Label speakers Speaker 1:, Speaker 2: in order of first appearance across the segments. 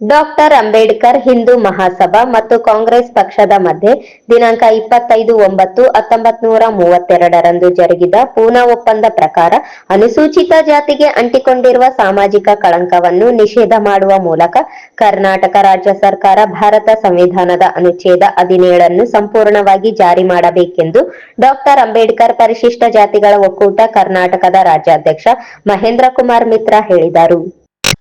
Speaker 1: Doctor Ambedkar Hindu Mahasabha ಮತ್ತು ಕಾಂಗ್ರೆಸ್ ಪಕ್ಷದ ಮಧ್ಯೆ ದಿನಾಂಕ ಇಪ್ಪತ್ತೈದು ಒಂಬತ್ತು ಹತ್ತೊಂಬತ್ ನೂರ ಮೂವತ್ತೆರಡರಂದು ಜರುಗಿದ ಪೂನಾ ಒಪ್ಪಂದ ಪ್ರಕಾರ ಅನುಸೂಚಿತ ಜಾತಿಗೆ ಅಂಟಿಕೊಂಡಿರುವ ಸಾಮಾಜಿಕ ಕಳಂಕವನ್ನು ನಿಷೇಧ ಮಾಡುವ ಮೂಲಕ ಕರ್ನಾಟಕ ರಾಜ್ಯ ಸರ್ಕಾರ ಭಾರತ ಸಂವಿಧಾನದ ಅನುಚ್ಛೇದ ಹದಿನೇಳನ್ನು ಸಂಪೂರ್ಣವಾಗಿ ಜಾರಿ ಮಾಡಬೇಕೆಂದು ಡಾಕ್ಟರ್ ಅಂಬೇಡ್ಕರ್ ಪರಿಶಿಷ್ಟ ಜಾತಿಗಳ ಒಕ್ಕೂಟ ಕರ್ನಾಟಕದ ರಾಜ್ಯಾಧ್ಯಕ್ಷ ಮಹೇಂದ್ರ ಕುಮಾರ್ ಮಿತ್ರ ಹೇಳಿದರು.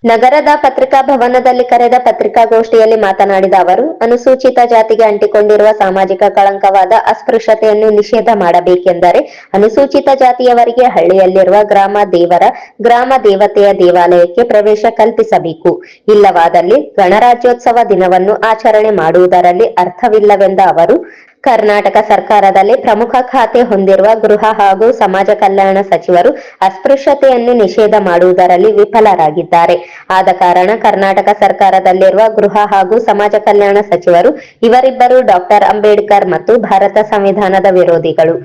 Speaker 1: ನಗರದ ಪತ್ರಿಕಾ ಭವನದಲ್ಲಿ ಕರೆದ ಪತ್ರಿಕಾಗೋಷ್ಠಿಯಲ್ಲಿ ಮಾತನಾಡಿದ ಅವರು, ಅನುಸೂಚಿತ ಜಾತಿಗೆ ಅಂಟಿಕೊಂಡಿರುವ ಸಾಮಾಜಿಕ ಕಳಂಕವಾದ ಅಸ್ಪೃಶ್ಯತೆಯನ್ನು ನಿಷೇಧ ಮಾಡಬೇಕೆಂದರೆ ಅನುಸೂಚಿತ ಜಾತಿಯವರಿಗೆ ಹಳ್ಳಿಯಲ್ಲಿರುವ ಗ್ರಾಮ ದೇವರ, ಗ್ರಾಮ ದೇವತೆಯ ದೇವಾಲಯಕ್ಕೆ ಪ್ರವೇಶ ಕಲ್ಪಿಸಬೇಕು. ಇಲ್ಲವಾದಲ್ಲಿ ಗಣರಾಜ್ಯೋತ್ಸವ ದಿನವನ್ನು ಆಚರಣೆ ಮಾಡುವುದರಲ್ಲಿ ಅರ್ಥವಿಲ್ಲವೆಂದ ಅವರು ಕರ್ನಾಟಕ ಸರ್ಕಾರದಲ್ಲಿ ಪ್ರಮುಖ ಖಾತೆ ಹೊಂದಿರುವ ಗೃಹ ಹಾಗೂ ಸಮಾಜ ಕಲ್ಯಾಣ ಸಚಿವರು ಅಸ್ಪೃಶ್ಯತೆಯನ್ನು ನಿಷೇಧ ಮಾಡುವುದರಲ್ಲಿ ವಿಫಲರಾಗಿದ್ದಾರೆ. ಆದ ಕಾರಣ ಕರ್ನಾಟಕ ಸರ್ಕಾರದಲ್ಲಿರುವ ಗೃಹ ಹಾಗೂ ಸಮಾಜ ಕಲ್ಯಾಣ ಸಚಿವರು ಇವರಿಬ್ಬರು ಡಾಕ್ಟರ್ ಅಂಬೇಡ್ಕರ್ ಮತ್ತು ಭಾರತ ಸಂವಿಧಾನದ ವಿರೋಧಿಗಳು.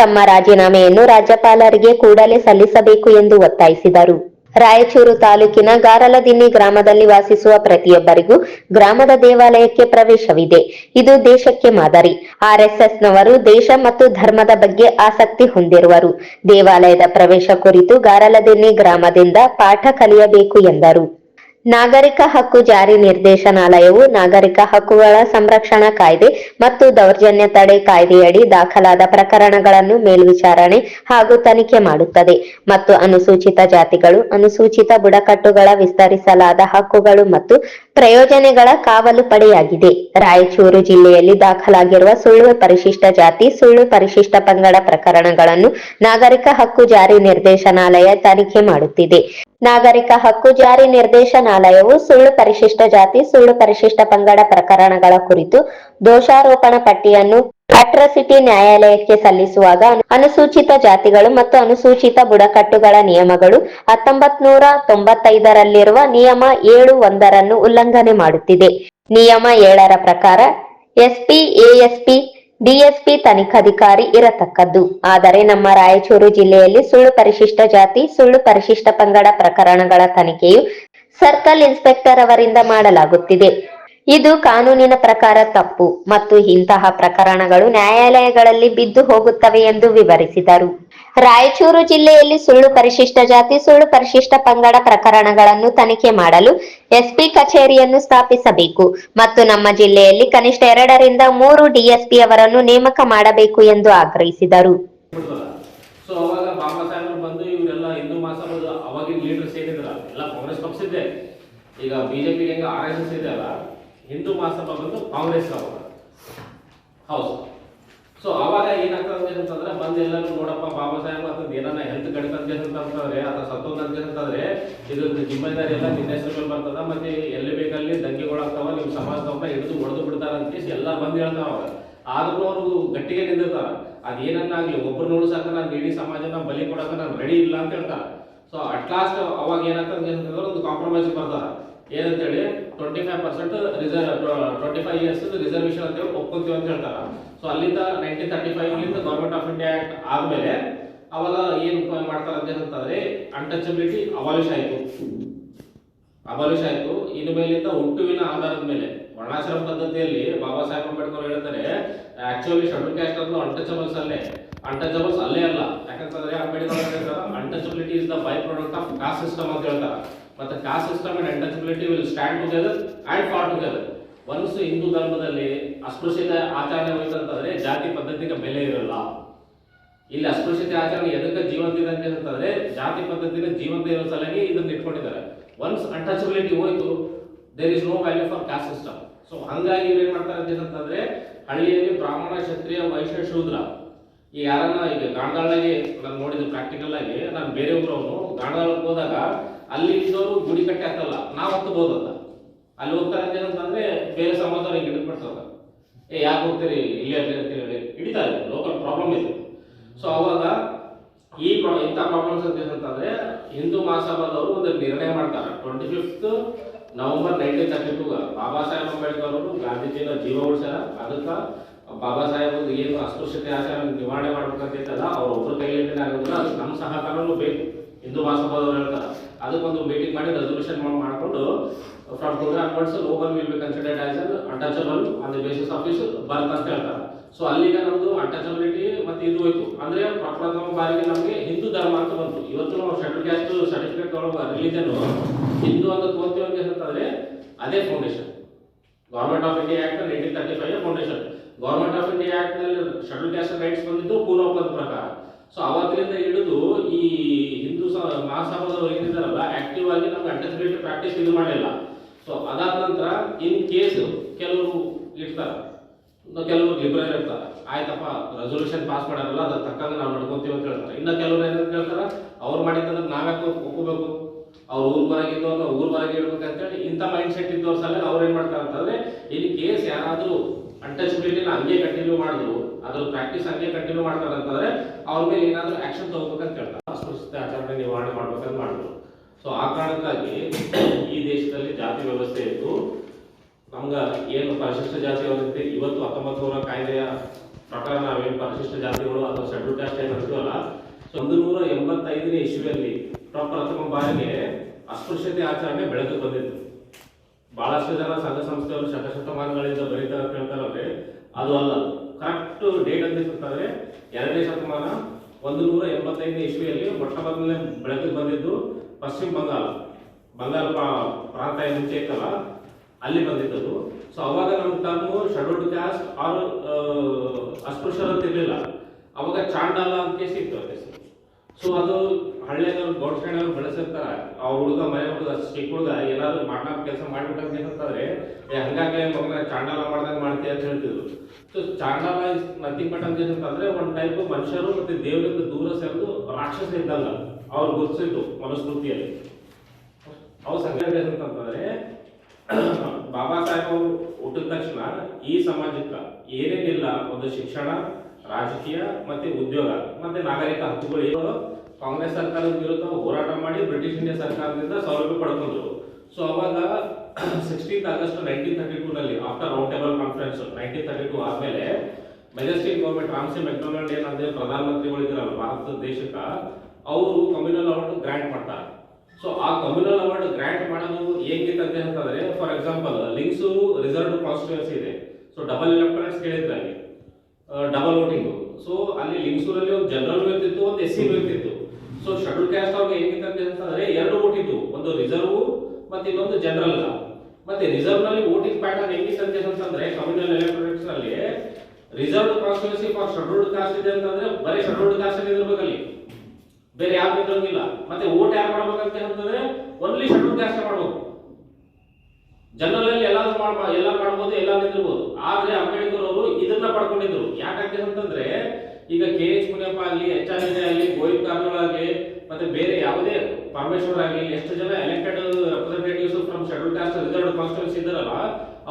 Speaker 1: ತಮ್ಮ ರಾಜೀನಾಮೆಯನ್ನು ರಾಜ್ಯಪಾಲರಿಗೆ ಕೂಡಲೇ ಸಲ್ಲಿಸಬೇಕು ಎಂದು ಒತ್ತಾಯಿಸಿದರು. ರಾಯಚೂರು ತಾಲೂಕಿನ ಗಾರಲದಿನ್ನಿ ಗ್ರಾಮದಲ್ಲಿ ವಾಸಿಸುವ ಪ್ರತಿಯೊಬ್ಬರಿಗೂ ಗ್ರಾಮದ ದೇವಾಲಯಕ್ಕೆ ಪ್ರವೇಶವಿದೆ. ಇದು ದೇಶಕ್ಕೆ ಮಾದರಿ. ಆರ್ಎಸ್ಎಸ್ ನವರು ದೇಶ ಮತ್ತು ಧರ್ಮದ ಬಗ್ಗೆ ಆಸಕ್ತಿ ಹೊಂದಿರುವರು. ದೇವಾಲಯದ ಪ್ರವೇಶ ಕುರಿತು ಗಾರಲದಿನ್ನಿ ಗ್ರಾಮದಿಂದ ಪಾಠ ಕಲಿಯಬೇಕು ಎಂದರು. ನಾಗರಿಕ ಹಕ್ಕು ಜಾರಿ ನಿರ್ದೇಶನಾಲಯವು ನಾಗರಿಕ ಹಕ್ಕುಗಳ ಸಂರಕ್ಷಣಾ ಕಾಯ್ದೆ ಮತ್ತು ದೌರ್ಜನ್ಯ ತಡೆ ಕಾಯ್ದೆಯಡಿ ದಾಖಲಾದ ಪ್ರಕರಣಗಳನ್ನು ಮೇಲ್ವಿಚಾರಣೆ ಹಾಗೂ ತನಿಖೆ ಮಾಡುತ್ತದೆ ಮತ್ತು ಅನುಸೂಚಿತ ಜಾತಿಗಳು, ಅನುಸೂಚಿತ ಬುಡಕಟ್ಟುಗಳ ವಿಸ್ತರಿಸಲಾದ ಹಕ್ಕುಗಳು ಮತ್ತು ಪ್ರಯೋಜನಗಳ ಕಾವಲು ಪಡೆಯಾಗಿದೆ. ರಾಯಚೂರು ಜಿಲ್ಲೆಯಲ್ಲಿ ದಾಖಲಾಗಿರುವ ಸುಳ್ಳು ಪರಿಶಿಷ್ಟ ಜಾತಿ, ಸುಳ್ಳು ಪರಿಶಿಷ್ಟ ಪಂಗಡ ಪ್ರಕರಣಗಳನ್ನು ನಾಗರಿಕ ಹಕ್ಕು ಜಾರಿ ನಿರ್ದೇಶನಾಲಯ ತನಿಖೆ ಮಾಡುತ್ತಿದೆ. ನಾಗರಿಕ ಹಕ್ಕು ಜಾರಿ ನಿರ್ದೇಶನಾಲಯವು ಸುಳ್ಳು ಪರಿಶಿಷ್ಟ ಜಾತಿ, ಸುಳ್ಳು ಪರಿಶಿಷ್ಟ ಪಂಗಡ ಪ್ರಕರಣಗಳ ಕುರಿತು ದೋಷಾರೋಪಣ ಪಟ್ಟಿಯನ್ನು ಅಟ್ರಾಸಿಟಿ ನ್ಯಾಯಾಲಯಕ್ಕೆ ಸಲ್ಲಿಸುವಾಗ ಅನುಸೂಚಿತ ಜಾತಿಗಳು ಮತ್ತು ಅನುಸೂಚಿತ ಬುಡಕಟ್ಟುಗಳ ನಿಯಮಗಳು ಹತ್ತೊಂಬತ್ ನೂರ ತೊಂಬತ್ತೈದರಲ್ಲಿರುವ ನಿಯಮ ಏಳು ಒಂದರನ್ನು ಉಲ್ಲಂಘನೆ ಮಾಡುತ್ತಿದೆ. ನಿಯಮ ಏಳರ ಪ್ರಕಾರ ಎಸ್ಪಿ, ಎಎಸ್ಪಿ, ಡಿಎಸ್ಪಿ ತನಿಖಾಧಿಕಾರಿ ಇರತಕ್ಕದ್ದು. ಆದರೆ ನಮ್ಮ ರಾಯಚೂರು ಜಿಲ್ಲೆಯಲ್ಲಿ ಸುಳ್ಳು ಪರಿಶಿಷ್ಟ ಜಾತಿ, ಸುಳ್ಳು ಪರಿಶಿಷ್ಟ ಪಂಗಡ ಪ್ರಕರಣಗಳ ತನಿಖೆಯು ಸರ್ಕಲ್ ಇನ್ಸ್ಪೆಕ್ಟರ್ ಅವರಿಂದ ಮಾಡಲಾಗುತ್ತಿದೆ. ಇದು ಕಾನೂನಿನ ಪ್ರಕಾರ ತಪ್ಪು ಮತ್ತು ಇಂತಹ ಪ್ರಕರಣಗಳು ನ್ಯಾಯಾಲಯಗಳಲ್ಲಿ ಬಿದ್ದು ಹೋಗುತ್ತವೆ ಎಂದು ವಿವರಿಸಿದರು. ರಾಯಚೂರು ಜಿಲ್ಲೆಯಲ್ಲಿ ಸುಳ್ಳು ಪರಿಶಿಷ್ಟ ಜಾತಿ, ಸುಳ್ಳು ಪರಿಶಿಷ್ಟ ಪಂಗಡ ಪ್ರಕರಣಗಳನ್ನು ತನಿಖೆ ಮಾಡಲು ಎಸ್ಪಿ ಕಚೇರಿಯನ್ನು ಸ್ಥಾಪಿಸಬೇಕು ಮತ್ತು ನಮ್ಮ ಜಿಲ್ಲೆಯಲ್ಲಿ ಕನಿಷ್ಠ ಎರಡರಿಂದ ಮೂರು ಡಿಎಸ್ಪಿ ಅವರನ್ನು ನೇಮಕ ಮಾಡಬೇಕು ಎಂದು ಆಗ್ರಹಿಸಿದರು.
Speaker 2: ಈಗ ಬಿಜೆಪಿ ಹೆಂಗ ಆರ್ ಎಸ್ ಎಸ್ ಇದೆ ಅಲ್ಲ. ಹಿಂದೂ ಮಹಾಸಭಾ ಬಂದು ಕಾಂಗ್ರೆಸ್ ಅವಾಗ ಹೌದು. ಸೊ ಅವಾಗ ಏನಾಗ್ತದೆ ಅಂತಂದ್ರೆ, ಬಂದು ಎಲ್ಲರೂ ನೋಡಪ್ಪ, ಬಾಬಾ ಸಾಹೇಬ್ ಅದನ್ನ ಏನಾರ ಹೆಲ್ತ್ ಕಡಿತಂತೆ ಅಂತಂದ್ರೆ ಅಥವಾ ಸತ್ತೋದಂತೆ ಅಂತಂದ್ರೆ ಇದು ಜಿಮ್ಮೆದಾರಿ ಎಲ್ಲ ನಿನ್ನ ಹೆಸರು ಮೇಲೆ ಬರ್ತದ, ಮತ್ತೆ ಎಲ್ಲಿ ಬೇಕಲ್ಲಿ ದಂಗೆಗಳಾಗ್ತಾವ ನಿಮ್ಮ ಸಮಾಜದವ್ರನ್ನ ಹಿಡಿದು ಹೊಡೆದು ಬಿಡ್ತಾರ ಅಂತ ಎಲ್ಲ ಬಂದು ಹೇಳ್ತಾವ ಅವಾಗ ಆದ್ರೂ ಅವರು ಗಟ್ಟಿಗೆ ನಿಂದಿರ್ತಾರ. ಅದೇನನ್ನಾಗ್ಲಿ, ಒಬ್ರು ನೋಡು ಸಾಕ, ನಾನು ಇಡೀ ಸಮಾಜನ ಬಲಿ ಕೊಡಕ ನಾನು ರೆಡಿ ಇಲ್ಲ ಅಂತ ಹೇಳ್ತಾರ. ಸೊ ಅಟ್ ಲಾಸ್ಟ್ ಅವಾಗ ಏನಾಗ್ತದೆ ಅಂತಂದ್ರೆ, ಒಂದು ಕಾಂಪ್ರಮೈಸ್ ಬರ್ತಾರ. ಏನಂತೇಳಿ twenty five percent reserve twenty five years reservation ಅಂತ ಒಪ್ಕೊಂತೀವಿ ಅಂತ ಹೇಳ್ತಾರೆ. ಸೊ ಅಲ್ಲಿಂದ ನೈನ್ಟೀನ್ ತರ್ಟಿ ಫೈವ್ ಲಿಂದ ಗೌರ್ಮೆಂಟ್ ಆಫ್ ಇಂಡಿಯಾ ಆಕ್ಟ್ ಆದ್ಮೇಲೆ ಅವಾಗ ಏನ್ ಮಾಡ್ತಾರೆ ಅಂತ ಅಂತಂದ್ರೆ ಅನ್ಟಚಬಿಲಿಟಿ ಅಬಾಲಿಷ್ ಆಯ್ತು. ಅಬಾಲಿಷ್ ಆಯ್ತು. ಇನ್ನು ಮೇಲಿಂದ ಹುಟ್ಟುವಿನ ಆಧಾರದ ಮೇಲೆ ವರ್ಣಾಶ್ರಮ ಪದ್ಧತಿಯಲ್ಲಿ ಬಾಬಾ ಸಾಹೇಬ್ ಅಂಬೇಡ್ಕರ್ ಹೇಳ್ತಾರೆ ಆಕ್ಚುಲಿ ಶೆಡ್ಯೂಲ್ ಕ್ಯಾಸ್ಟ್ ಅಂತ ಅನ್ಟಚಬಲ್ಸ್ ಅಲ್ಲೇ. ಅನ್ಟಚಬಲ್ಸ್ ಅಲ್ಲೇ ಅಲ್ಲ. ಯಾಕಂತಂದ್ರೆ ಅಂಬೇಡ್ಕರ್ ಹೇಳ್ತಾರೆ untouchability is the by product of caste system ಅಂತ ಹೇಳ್ತಾರೆ. ಮತ್ತೆ caste system and untouchability will stand together and for together once Hindu ಧರ್ಮದಲ್ಲಿ ಅಸ್ಪೃಶ್ಯತೆ ಆಚರಣೆ ಹೋಯ್ತಂತಂದ್ರೆ ಜಾತಿ ಪದ್ಧತಿಗೆ ಬೆಲೆ ಇರಲ್ಲ. ಇಲ್ಲಿ ಅಸ್ಪೃಶ್ಯತೆ ಆಚರಣೆ ಎದಕ್ಕೆ ಜೀವಂತ ಇದೆ ಅಂತ ಹೇಳ್ತಂದ್ರೆ ಜಾತಿ ಪದ್ಧತಿನ ಜೀವಂತ ಇರೋ ಸಲುವಾಗಿ ಇದನ್ನ ಇಟ್ಕೊಂಡಿದ್ದಾರೆ. ಒನ್ಸ್ ಅನ್ಟಚಬಿಲಿಟಿ ಹೋಯ್ತು there is no value for caste system so ಹಂಗಾಗಿ ಇವ್ರು ಏನ್ ಮಾಡ್ತಾರೆ ಅಂತ ಅಂತಂದ್ರೆ ಹಳ್ಳಿಯಲ್ಲಿ ಬ್ರಾಹ್ಮಣ, ಕ್ಷತ್ರಿಯ, ವೈಶ್ಯ, ಶೂದ್ರ. ಈ ಯಾರನ್ನ ಈಗ ಗಾಣದಾಳಾಗಿ ನಾನು ನೋಡಿದ್ದು ಪ್ರಾಕ್ಟಿಕಲ್ ಆಗಿ, ನಾನು ಬೇರೆ ಅವನು ಗಾಣದಾಳಕ್ಕೆ ಹೋದಾಗ ಅಲ್ಲಿ ಇದ್ದವರು ಗುಡಿ ಕಟ್ಟೆ ಹತ್ತಲ್ಲ ನಾವು ಹತ್ತಬಹುದಲ್ಲ ಅಲ್ಲಿ ಹೋಗ್ತಾರೆ ಅಂತ ಏನಂತಂದ್ರೆ ಬೇರೆ ಸಮಾಜದವ್ರು ಹಿಂಗೆ ಹಿಡಿದ್ಬಿಡ್ತಾರ ಏ, ಯಾಕೆ ಹೋಗ್ತೀರಿ? ಇಲ್ಲಿ ಅಲ್ಲಿ ಅಂತ ಹೇಳಿ ಹಿಡಿತಾರೆ ಲೋಕಲ್ ಪ್ರಾಬ್ಲಮ್ ಇದೆ ಸೊ ಅವಾಗ ಈ ಪ್ರಾ ಇಂಥ ಪ್ರಾಬ್ಲಮ್ಸ್ ಅಂತ ಏನಂತಂದ್ರೆ ಹಿಂದೂ ಮಹಾಸಭಾದವರು ಒಂದು ನಿರ್ಣಯ ಮಾಡ್ತಾರೆ. Twenty fifth November nineteen thirty two Baba Saheb Ambedkar ಅವರು ಗಾಂಧೀಜಿನ ಜೀವ ಉಳಿಸ್ಯಾರ. ಅದಕ್ಕೆ ಬಾಬಾ ಸಾಹೇಬ್ ಏನು ಅಸ್ಪೃಶ್ಯತೆ ಆಚಾರ ನಿವಾರಣೆ ಮಾಡ್ಬೇಕಂತಿತ್ತಲ್ಲ ಅವ್ರ ಒಬ್ಬರ ಕೈಯಲ್ಲಿ ಆಗೋದಿಲ್ಲ. ಅದಕ್ಕೆ ನಮ್ಮ ಸಹಕಾರನೂ ಬೇಕು. ಹಿಂದೂ ಮಹಾಸಭಾದವ್ರು ಹೇಳ್ತಾರೆ ಅದಕ್ಕೊಂದು ಮೀಟಿಂಗ್ ಮಾಡಿ ರೆಸೊಲ್ಯೂಷನ್ ಮಾಡಿಕೊಂಡು from today onwards no will be considered as an untouchable on the basis of his birth ಅಂತ ಹೇಳ್ತಾರೆ. ಸೊ ಅಲ್ಲಿಗೆ ನಮ್ದು ಅಂಟಚಬಿಲಿಟಿ ಮತ್ತೆ ಇದು ಹೋಯ್ತು. ಅಂದ್ರೆ ಪ್ರಪ್ರಥಮ ಬಾರಿಗೆ ನಮಗೆ ಹಿಂದೂ ಧರ್ಮ ಅಂತ ಬಂತು. ಇವತ್ತು ನಾವು ಶೆಡ್ಯೂಲ್ ಕ್ಯಾಸ್ಟ್ ಸರ್ಟಿಫಿಕೇಟ್ ಒಳಗೆ ರಿಲಿಜನ್ ಹಿಂದೂ ಅಂತ ತೋರ್ತೀವಿ ಅಂತ ಅಂತಂದ್ರೆ ಅದೇ foundation government of India act nineteen thirty five foundation government of India ಆಕ್ಟ್ನಲ್ಲಿ schedule caste rights ಬಂದಿದ್ದು ಪೂರ್ವ ಪ್ರಕಾರ. ಸೊ ಅವತ್ತಿನಿಂದ ಹಿಡಿದು ಈ ಹಿಂದೂ ಮಹಾಸಭಾದವರು ಏನಿದ್ದಾರಲ್ಲ ಆಕ್ಟಿವ್ ಆಗಿ ನಮ್ಗೆ ಅಡ್ಜಸ್ಟ್ಮೆಂಟ್ ಪ್ರಾಕ್ಟೀಸ್ ಇದು ಮಾಡಿಲ್ಲ. ಸೊ ಅದಾದ ನಂತರ ಇನ್ ಕೇಸ್ ಕೆಲವರು ಇರ್ತಾರೆ ಕೆಲವರು ಲಿಬರಲ್ ಇರ್ತಾರೆ, ಆಯ್ತಪ್ಪ ರೆಸೊಲ್ಯೂಷನ್ ಪಾಸ್ ಮಾಡಾರಲ್ಲ ಅದ್ರ ತಕ್ಕಂಗೆ ನಾವು ನಡ್ಕೊಂತೀವಿ ಅಂತ ಹೇಳ್ತಾರೆ. ಇನ್ನು ಕೆಲವರು ಏನಂತ ಹೇಳ್ತಾರೆ, ಅವ್ರು ಮಾಡಿದ್ದನ್ನ ನಾವ್ಯಾಕೆ ಒಪ್ಕೋಬೇಕು ಅವ್ರ ಊರ್ ಹೊರಗಿದ್ದು ಅಂತ ಊರ್ ಹೊರಗೆ ಇಡ್ಬೇಕು ಅಂತೇಳಿ ಇಂಥ ಮೈಂಡ್ ಸೆಟ್ ಇದ್ದವ್ರ ಸಲ ಅವ್ರು ಏನ್ ಮಾಡ್ತಾರೆ ಅಂತಂದ್ರೆ ಇನ್ ಕೇಸ್ ಯಾರಾದ್ರೂ ಅನ್ಟಚಬಿಲಿಟಿನ ಹಂಗೆ ಕಂಟಿನ್ಯೂ ಮಾಡಿದ್ರು ಅದ್ರ ಪ್ರಾಕ್ಟೀಸ್ ಹಂಗೆ ಕಂಟಿನ್ಯೂ ಮಾಡ್ತಾರೆ ಅಂತಂದ್ರೆ ಅವ್ರ ಮೇಲೆ ಏನಾದ್ರೂ ಆಕ್ಷನ್ ತಗೋಬೇಕಂತ ಹೇಳ್ತಾರೆ. ಅಸ್ಪೃಶ್ಯತೆ ಆಚರಣೆ ನಿವಾರಣೆ ಮಾಡ್ಬೇಕಂತ ಮಾಡಿದ್ರು ಸೊ ಆ ಕಾರಣಕ್ಕಾಗಿ ಈ ದೇಶದಲ್ಲಿ ಜಾತಿ ವ್ಯವಸ್ಥೆ ಇತ್ತು ನಮ್ಗ ಏನು ಪರಿಶಿಷ್ಟ ಜಾತಿಯವರಿದ್ದೆ ಇವತ್ತು ಹತ್ತೊಂಬತ್ತು ನೂರ ಕಾಯ್ದೆಯ ಪ್ರಕಾರ ನಾವೇನು ಪರಿಶಿಷ್ಟ ಜಾತಿಗಳು ಅಥವಾ ಶೆಡ್ಯೂಲ್ ಕಾಸ್ಟ್ ಏನು ಅಂತೀವಲ್ಲ ಸೊ, ಒಂದು ನೂರ ಎಂಬತ್ತೈದನೇ ಇಸ್ವಿಯಲ್ಲಿ ಪ್ರಪ್ರಥಮ ಬಾರಿಗೆ ಅಸ್ಪೃಶ್ಯತೆ ಆಚರಣೆ ಬೆಳೆದು ಬಂದಿತ್ತು. ಬಹಳಷ್ಟು ಜನ ಸಂಘ ಸಂಸ್ಥೆಗಳು ಶತಶತಮಾನಗಳಿಂದ ಬರೀತಾರೆ ಅಂತ ಹೇಳ್ತಾರಲ್ರಿ. ಅದು ಅಲ್ಲ. ಕರೆಕ್ಟ್ ಡೇಟ್ ಅಂತ ಅಂತಂದ್ರೆ ಎರಡನೇ ಶತಮಾನ ಒಂದು ನೂರ ಎಂಬತ್ತೈದನೇ ಇಸ್ವಿಯಲ್ಲಿ ಮೊಟ್ಟ ಮೊದಲನೇ ಬೆಳಕಿಗೆ ಬಂದಿದ್ದು ಪಶ್ಚಿಮ ಬಂಗಾಳ. ಬಂಗಾಳ ಪ್ರಾ- ಪ್ರಾಂತ ಮುಂಚೆ ಇತ್ತಲ್ಲ ಅಲ್ಲಿ ಬಂದಿದ್ದದು ಸೊ ಅವಾಗ ನಮ್ಗೆ ಟರ್ಮು ಶೆಡ್ಯೂಲ್ಡ್ ಕ್ಯಾಸ್ಟ್ ಆರ್ ಅಸ್ಪೃಶ್ಯರು ಇರಲಿಲ್ಲ ಅವಾಗ ಚಾಂಡಾಲ ಅಂತ ಕೇಸ್ ಇತ್ತು ಸೊ ಅದು ಹಳ್ಳಿಯವರು ಗೌಡ್ಸ್ಕೊಂಡು ಬೆಳೆಸಿರ್ತಾರ. ಆ ಹುಡುಗ, ಮನೆ ಹುಡುಗ, ಚಿಕ್ಕ ಹುಡುಗ, ಏನಾದ್ರು ಮಾಡ ಕೆಲಸ ಮಾಡ್ಬಿಟ್ಟಂತ ಏನಂತಂದ್ರೆ ಹಂಗಾಗಿ ಮಗನ ಚಾಂಡಾಲ ಮಾಡ್ದಂಗ ಮಾಡ್ತೀಯ ಅಂತ ಹೇಳ್ತಿದ್ರು. ಸೊ ಚಾಂಡಾಲ ಇಸ್ ನಥಿಂಗ್ ಬಟ್ ಅಂತ ಏನಂತಂದ್ರೆ ಒಂದ್ ಟೈಪ್ ಮನುಷ್ಯರು ಮತ್ತೆ ದೇವರಿಂದ ದೂರ ಸೇರಿದು ರಾಕ್ಷಸ ಇದ್ದಲ್ಲ ಅವ್ರು ಗುರುತಿಸಿದ್ದು ಮನುಸ್ಮೃತಿಯಲ್ಲಿ. ಅವು ಸಂಘಟನೆ ಅಂತಂತಂದ್ರೆ ಬಾಬಾ ಸಾಹೇಬ್ ಅವರು ಹುಟ್ಟಿದ ತಕ್ಷಣ ಈ ಸಮಾಜಕ್ಕೆ ಏನೇನಿಲ್ಲ, ಒಂದು ಶಿಕ್ಷಣ, ರಾಜಕೀಯ ಮತ್ತೆ ಉದ್ಯೋಗ, ಮತ್ತೆ ನಾಗರಿಕ ಹಕ್ಕುಗಳು ಕಾಂಗ್ರೆಸ್ ಸರ್ಕಾರದ ವಿರುದ್ಧ ಹೋರಾಟ ಮಾಡಿ ಬ್ರಿಟಿಷ್ ಇಂಡಿಯಾ ಸರ್ಕಾರದಿಂದ ಸೌಲಭ್ಯ ಪಡ್ಕೊಂಡ್ರು. ಸೊ ಅವಾಗ sixteen August nineteen thirty two ನಲ್ಲಿ after round table conference nineteen thirty two ಆದ್ಮೇಲೆ ಮೆಜೆಸ್ಟಿಕ್ ಗೌರ್ಮೆಂಟ್ ರಾಮ್ಸೆ ಮೆಕ್ಡೊನಾಲ್ಡ್ ಏನಂದ್ರೆ ಪ್ರಧಾನಮಂತ್ರಿಗಳು ಇದ್ರಲ್ಲ ಭಾರತ ದೇಶಕ್ಕೆ, ಅವರು ಕಮ್ಯುನಲ್ ಅವಾರ್ಡ್ ಗ್ರಾಂಟ್ ಮಾಡ್ತಾರೆ. ಸೊ ಆ ಕಮ್ಯುನಲ್ ಅವಾರ್ಡ್ ಗ್ರಾಂಟ್ ಮಾಡೋದು ಹೇಗಿತ್ತಂತೆ ಅಂತ ಅಂತಂದ್ರೆ for example links reserve constituency ಇದೆ. ಸೊ ಡಬಲ್ ಎಲೆಕ್ಟರೇಟ್ಸ್ ಕೇಳಿದ್ರೆ ಡಬಲ್ ವೋಟಿಂಗ್ ಸೊ ಅಲ್ಲಿ ಲಿಂಗ್ಸೂರಲ್ಲಿ ಒಂದು ಜನರಲ್ ಇರ್ತಿತ್ತು, ಒಂದು ಎಸ್ ಸಿ ಇರ್ತಿತ್ತು. ಸೊ ಶೆಡ್ಯೂಲ್ ಕ್ಯಾಸ್ಟ್ ಅವ್ರಿಗೆ ಅಂತ ಅಂತಂದ್ರೆ ಎರಡು ಇತ್ತು ಒಂದು ರಿಸರ್ವ್ ಮತ್ತೆ ಇನ್ನೊಂದು ಜನರಲ್ ಮತ್ತೆ ರಿಸರ್ವ್ನಲ್ಲಿ ವೋಟಿಂಗ್ ಪ್ಯಾಟರ್ನ್ ಹೆಂಗಿತ್ತು ಅಂತ ಅಂತಂದ್ರೆ communal ಎಲೆಕ್ಟ್ರಾನಿಕ್ಸ್ನಲ್ಲಿ reserve constituency for scheduled caste ಇದೆ ಅಂತಂದ್ರೆ ಬರೀ ಶೆಡ್ಯೂಲ್ಡ್ ಕಾಸ್ಟ್ ಇರ್ಬೇಕಲ್ಲಿ. ಬೇರೆ ಯಾವ ಇದ್ರಂಗಿಲ್ಲ ಮತ್ತೆ ವೋಟ್ ಯಾರು ಮಾಡ್ಬೇಕಂತ ಅಂತಂದ್ರೆ ಓನ್ಲಿ ಶೆಡ್ಯೂಲ್ ಕ್ಯಾಸ್ಟ್ ಮಾಡ್ಬೇಕು. ಜನರಲ್ ಅಲ್ಲಿ ಎಲ್ಲಾದ್ರೂ ಮಾಡ್ಬಾ ಎಲ್ಲ ಮಾಡ್ಬೋದು, ಎಲ್ಲ ನಿಂದಿರ್ಬೋದು ಆದ್ರೆ ಅಂಬೇಡ್ಕರ್ ಅವರು ಇದನ್ನ ಪಡ್ಕೊಂಡಿದ್ರು. ಯಾಕಂತ ಅಂತಂದ್ರೆ ಈಗ ಕೆ ಎಚ್ ಮುನಿಯಪ್ಪ ಆಗಲಿ, ಎಚ್ ಆರ್ ಆಗಲಿ, ಗೋವಿಂದ್ ಕಾರಜೋಳ ಆಗಲಿ, ಮತ್ತೆ ಬೇರೆ ಯಾವುದೇ ಪರಮೇಶ್ವರ್ ಆಗಲಿ, ಎಷ್ಟು ಜನ elected representatives from schedule caste reserve constituency ಇದ್ದಾರಲ್ಲ,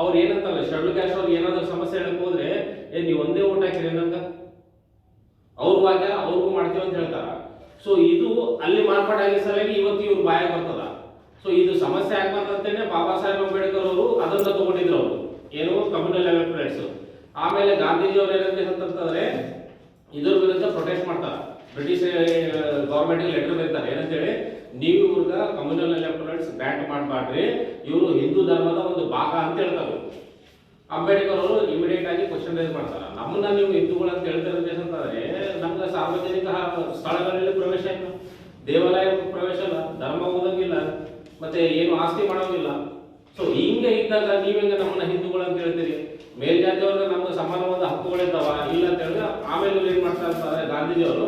Speaker 2: ಅವ್ರು ಏನಂತಾರೆ ಶೆಡ್ಯೂಲ್ ಕಾಸ್ಟ್ ಅವ್ರಿಗೆ ಏನಾದ್ರೂ ಸಮಸ್ಯೆ ಹೇಳಕ್ ಹೋದ್ರೆ ಏನ್ ನೀವು ಒಂದೇ ಓಟ್ ಹಾಕಿರಿ ನಂಗ ಅವ್ರ ವಾಗ್ಯ, ಅವ್ರಿಗೂ ಮಾಡ್ತೀವಿ ಅಂತ ಹೇಳ್ತಾರ. ಸೊ ಇದು ಅಲ್ಲಿ ಮಾರ್ಪಾಟಾಗಿ ಸಲುವಾಗಿ ಇವತ್ತು ಇವ್ರು ಬಾಯ ಬರ್ತದ. ಸೊ ಇದು ಸಮಸ್ಯೆ ಆಗ್ಬಾರ್ದಂತೇನೆ ಬಾಬಾ ಸಾಹೇಬ್ ಅಂಬೇಡ್ಕರ್ ಅವರು ಅದನ್ನ ತಗೊಂಡಿದ್ರು ಅವರು. ಏನು ಕಮ್ಯುನಲ್ ಎಲೆಕ್ಟ್ರೇಟ್ಸ್ ಆಮೇಲೆ ಗಾಂಧೀಜಿ ಅವ್ರು ಏನಂತ ಅಂತಂದ್ರೆ ಇದ್ರ ವಿರುದ್ಧ ಪ್ರೊಟೆಸ್ಟ್ ಮಾಡ್ತಾರ. ಬ್ರಿಟಿಷ್ ಗವರ್ಮೆಂಟ್ ಲೆಟರ್ ಬರೀತಾರೆ. ಏನಂತೇಳಿ, ನೀವು ಇವ್ರಿಗೆ ಕಮ್ಯುನಲ್ ಎಲೆಕ್ಟ್ರೇಟ್ಸ್ ಬ್ಯಾಟ್ ಮಾಡಬಾರ್ದ್ರಿ. ಇವರು ಹಿಂದೂ ಧರ್ಮದ ಒಂದು ಭಾಗ ಅಂತ ಹೇಳ್ತಾರೆ. ಅಂಬೇಡ್ಕರ್ ಅವರು ಇಮಿಡಿಯೇಟ್ ಆಗಿ ಕ್ವಶನ್ ರೈಸ್ ಮಾಡ್ತಾರೆ. ನಮ್ಮನ್ನ ನೀವು ಹಿಂದೂಗಳು ಅಂತ ಹೇಳ್ತಾರೆ ಅಂತಂದ್ರೆ, ನಮ್ಗೆ ಸಾರ್ವಜನಿಕ ಸ್ಥಳಗಳಲ್ಲಿ ಪ್ರವೇಶ ಇಲ್ಲ. ದೇವಾಲಯ ಪ್ರವೇಶ ಇಲ್ಲ. ಧರ್ಮ ಓದಂಗಿಲ್ಲ. ಮತ್ತೆ ಏನು ಆಸ್ತಿ ಮಾಡೋಂಗಿಲ್ಲ. ಸೊ ಹಿಂಗೆ ಇದ್ದಾಗ ನೀವೇ ನಮ್ಮನ್ನ ಹಿಂದೂಗಳು ಅಂತ ಹೇಳ್ತೀರಿ? ಮೇಲ್ಜಾತಿಯವ್ರಿಗೆ ನಮ್ಗೆ ಹಕ್ಕುಗಳಿದ್ದಾವ ಇಲ್ಲ ಅಂತ ಹೇಳಿದ್ರೆ ಆಮೇಲೆ ಏನ್ ಮಾಡ್ತಾರೆ ಅಂತಂದ್ರೆ ಗಾಂಧೀಜಿಯವರು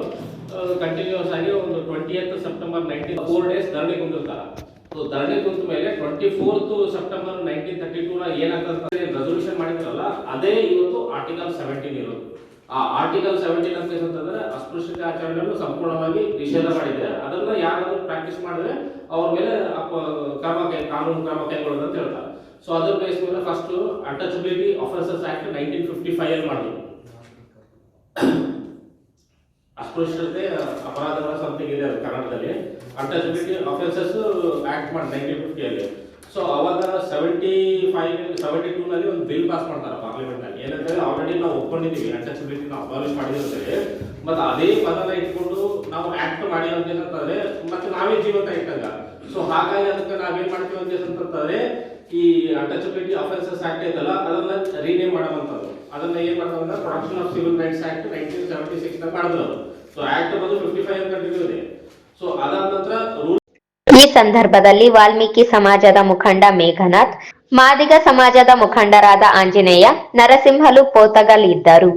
Speaker 2: ಕಂಟಿನ್ಯೂಸ್ ಆಗಿ ಒಂದು twenty September nineteen four days ಧರಣಿ ಕುಂತಿರ್ತಾರೆ ಸೊ ಧರಣಿ ಕುಂತ ಮೇಲೆ twenty fourth September nineteen thirty two ನ ಏನಾಗ್ತದೆ ರೆಸೊಲ್ಯೂಷನ್ ಮಾಡಿದ್ರಲ್ಲ, ಅದೇ ಇವತ್ತು ಆರ್ಟಿಕಲ್ ಸೆವೆಂಟೀನ್ ಇರೋದು. ಆ ಆರ್ಟಿಕಲ್ ಸೆವೆಂಟೀನ್ ಅಂತ ಏನಂತಂದ್ರೆ ಅಸ್ಪೃಶ್ಯತೆ ಆಚರಣೆಯನ್ನು ಸಂಪೂರ್ಣವಾಗಿ ನಿಷೇಧ ಮಾಡಿದೆ ಅದನ್ನ ಯಾರಾದ್ರೂ ಪ್ರಾಕ್ಟೀಸ್ ಮಾಡಿದ್ರೆ ಅವ್ರ ಮೇಲೆ ಕ್ರಮ ಕೈ- ಕಾನೂನು ಕ್ರಮ ಕೈಗೊಳ್ಳೋದು ಅಂತ ಹೇಳ್ತಾರೆ. ಸೊ ಅದರ್ ಬೇಸ್ ಮೇಲೆ first untouchability offences act nineteen fifty five ಅಲ್ಲಿ ಮಾಡಿದ್ರು. ಅಸ್ಪೃಶ್ಯತೆ ಅಪರಾಧಗಳ ಸಂಥಿಂಗ್ ಇದೆ ಕನ್ನಡದಲ್ಲಿ. ಅಟಚಬಿಲಿಟಿ ಆಫೆನ್ಸಸ್ ಆಕ್ಟ್ ಮಾಡಿ ನೈನ್ಟೀನ್ ಫಿಫ್ಟಿಯಲ್ಲಿ ಸೊ ಅವಾಗ ಸೆವೆಂಟಿ ಫೈವ್ ಸೆವೆಂಟಿ ಟೂ ನಲ್ಲಿ ಒಂದು ಬಿಲ್ ಪಾಸ್ ಮಾಡ್ತಾರೆ ಪಾರ್ಲಿಮೆಂಟ್ನಲ್ಲಿ ಏನಂದ್ರೆ ಆಲ್ರೆಡಿ ನಾವು ಒಪ್ಕೊಂಡಿದ್ದೀವಿ ಅಟಚಬಿಲಿಟಿ ನಾವು ಅಬಾಲಿಷ್ ಮಾಡಿದ್ರೆ ಮತ್ತೆ ಅದೇ ಪದನ ಇಟ್ಕೊಂಡು ನಾವು ಆಕ್ಟ್ ಮಾಡಿ ಅಂತ ಏನಂತಂದ್ರೆ ಮತ್ತೆ ನಾವೇ ಜೀವಂತ ಇಟ್ಟಂಗ. ಸೊ ಹಾಗಾಗಿ ಅದಕ್ಕೆ ನಾವೇನ್ ಮಾಡ್ತೀವಿ ಅಂತ ಅಂತಂದ್ರೆ ಈ ಅಟಚಬಿಲಿಟಿ ಅಫೆನ್ಸಸ್ ಆಕ್ಟ್ ಐತಲ್ಲ, ಅದನ್ನ ರೀನೇಮ್ ಮಾಡವಂತದ್ದು ಅದನ್ನ ಏನ್ ಮಾಡೋದಂದ್ರೆ protection of civil rights act nineteen seventy ಸಿಕ್ಸ್ನ ಮಾಡಿದ್ರು ಸೊ ಆಕ್ಟ್ ಬಂದು ಫಿಫ್ಟಿ ಫೈವ್ ಕಂಟಿನ್ಯೂ ಇದೆ ಸೊ ಅದಾದ ನಂತರ
Speaker 1: ಈ ಸಂದರ್ಭದಲ್ಲಿ ವಾಲ್ಮೀಕಿ ಸಮಾಜದ ಮುಖಂಡ ಮೇಘನಾಥ್, ಮಾದಿಗ ಸಮಾಜದ ಮುಖಂಡರಾದ ಆಂಜನೇಯ, ನರಸಿಂಹಲು ಪೋತಗಲ್ ಇದ್ದರು.